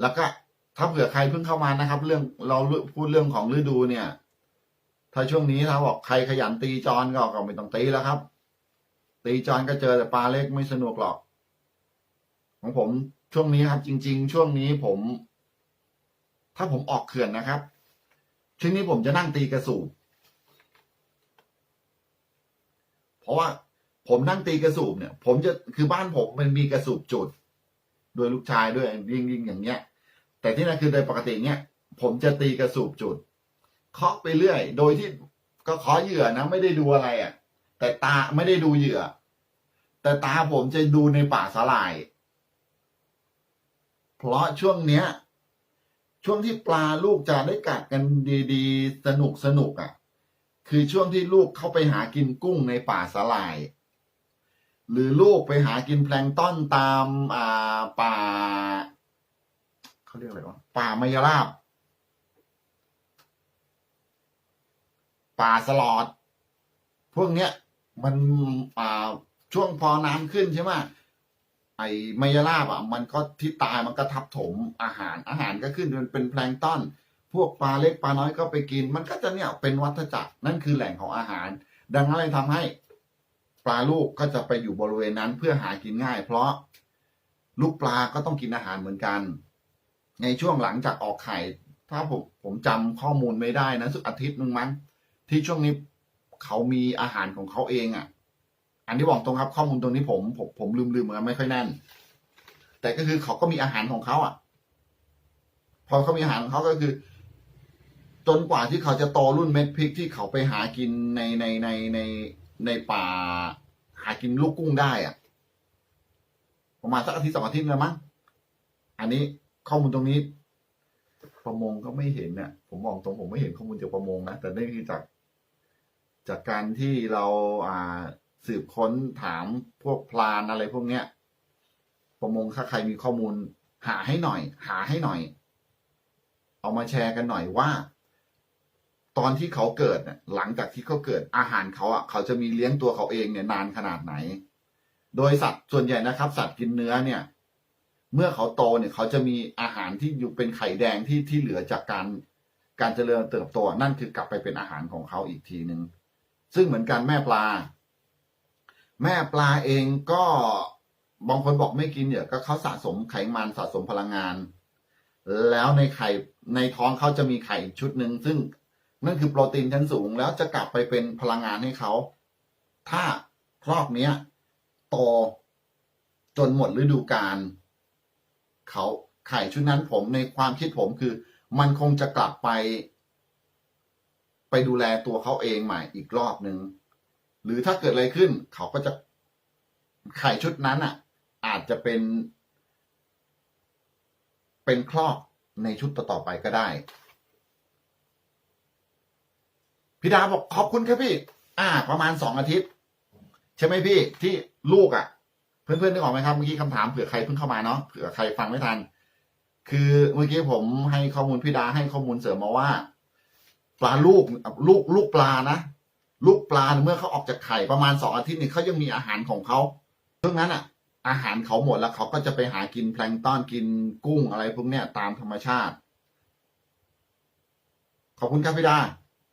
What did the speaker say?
แล้วก็ถ้าเผื่อใครเพิ่งเข้ามานะครับ เรื่องเราพูดเรื่องของฤดูเนี่ย ถ้าช่วงนี้ถ้าบอกใครขยันตีจอนก็ก็ไม่ต้องตีแล้วครับ ตีจอนก็เจอแต่ปลาเล็กไม่สนุกหรอก ของผมช่วงนี้ครับ จริง ๆ ช่วงนี้ผม ถ้าผมออกเขื่อนนะครับช่วงนี้ผมจะนั่งตีกระสูบเพราะว่าผมนั่งตีกระสูบเนี่ย ผมจะคือบ้านผมมันมีกระสูบจุด โดยลูกชายด้วยยิงยิงอย่างเงี้ย แต่ที่นั่นคือโดยปกติเนี้ยผมจะตีกระสูบจุดเคาะไปเรื่อย โดยที่ก็เคาะเหยื่อนะไม่ได้ดูอะไรอะ่ะ แต่ตาไม่ได้ดูเหยื่อ แต่ตาผมจะดูในป่าสาหร่าย เพราะช่วงเนี้ย ช่วงที่ปลาลูกจะได้กัดกันดีๆ สนุกสนุกอะ คือช่วงที่ลูกเข้าไปหากินกุ้งในป่าสาหร่าย หรือลูกไปหากินแพลงต้อนตามอ่าป่าเขาเรียกอะไรวะป่ามายราบ ป่าสลอด พวกเนี้ย มันอ่าช่วงพอน้ำขึ้นใช่ไหมไอ้มายราบอะ มันก็ที่ตายมันก็ทับถมอาหารอาหารก็ขึ้นมันเป็นแพลงต้อน พวกปลาเล็กปลาน้อยก็ไปกิน มันก็จะเนี่ยเป็นวัฏจักรนั่นคือแหล่งของอาหาร ดังนั้นเลยทำให้ ปลาลูกก็จะไปอยู่บริเวณนั้นเพื่อหากินง่าย เพราะลูกปลาก็ต้องกินอาหารเหมือนกัน ในช่วงหลังจากออกไข่ ถ้าผมผมจำข้อมูลไม่ได้นะสักอาทิตย์หนึ่งมั้งที่ช่วงนี้เขามีอาหารของเขาเองอะ อันที่บอกตรงครับ ข้อมูลตรงนี้ผมผมผมลืมลืมเหมือนกันไม่ค่อยแน่น แต่ก็คือเขาก็มีอาหารของเขาอะ พอเขามีอาหารของเขาก็คือ จนกว่าที่เขาจะโตรุ่นเม็ดพริกที่เขาไปหากินในในในใน ในป่าหากินลูกกุ้งได้อะประมาณสักอาทิตย์สองอาทิตย์แล้วมั้งอันนี้ข้อมูลตรงนี้ ประมงก็ไม่เห็นเนี่ยผมมองตรงผมไม่เห็นข้อมูลจากประมงนะแต่นี่คือจาก จากการที่เราอ่าสืบค้นถามพวกพลานอะไรพวกเนี้ย ประมงถ้าใครมีข้อมูล หาให้หน่อย หาให้หน่อย เอามาแชร์กันหน่อยว่า ตอนที่เขาเกิดเนี่ยหลังจากที่เขาเกิดอาหารเขาอะเขาจะมีเลี้ยงตัวเขาเองเนี่ยนานขนาดไหน โดยสัตว์ส่วนใหญ่นะครับ สัตว์กินเนื้อเนี่ย เมื่อเขาโตเนี่ยเขาจะมีอาหารที่อยู่เป็นไข่แดงที่ที่เหลือจากการการเจริญเติบโตนั่นคือกลับไปเป็นอาหารของเขาอีกทีหนึ่งซึ่งเหมือนกันแม่ปลา แม่ปลาเองก็บางคนบอกไม่กินเนี่ยก็เขาสะสมไขมันสะสมพลังงาน แล้วในไข่ในท้องเขาจะมีไข่ชุดหนึ่งซึ่ง นั่นคือโปรตีนชั้นสูงแล้วจะกลับไปเป็นพลังงานให้เขา ถ้าครอบเนี้ยโตจนหมดฤดูกาลเขาไข่ชุดนั้นผมในความคิดผมคือ มันคงจะกลับไป ไปดูแลตัวเขาเองใหม่อีกรอบหนึ่งหรือถ้าเกิดอะไรขึ้น เขาก็จะไข่ชุดนั้นอะ อาจจะเป็น เป็นครอบในชุดต่อๆไปก็ได้ พี่ดาบอกขอบคุณครับพี่ อ่า ประมาณสองอาทิตย์ ใช่ไหมพี่ที่ลูกอะ่ะ เพื่อนๆนึกออกไหมครับเมื่อกี้คำถามเผื่อใครเพิ่งเข้ามาเนาะเผื่อใครฟังไม่ทัน คือเมื่อกี้ผมให้ข้อมูลพี่ดาให้ข้อมูลเสริมมาว่า ปลาลูกลูกลูกปลานะลูกปลาเมื่อเขาออกจากไข่ประมาณสองอาทิตย์นี่เขายังมีอาหารของเขาเพราะงั้นอะ อาหารเขาหมดแล้วเขาก็จะไปหากินแพลงก์ต้อนกินกุ้งอะไรพวกเนี้ยตามธรรมชาติ ขอบคุณครับพี่ดา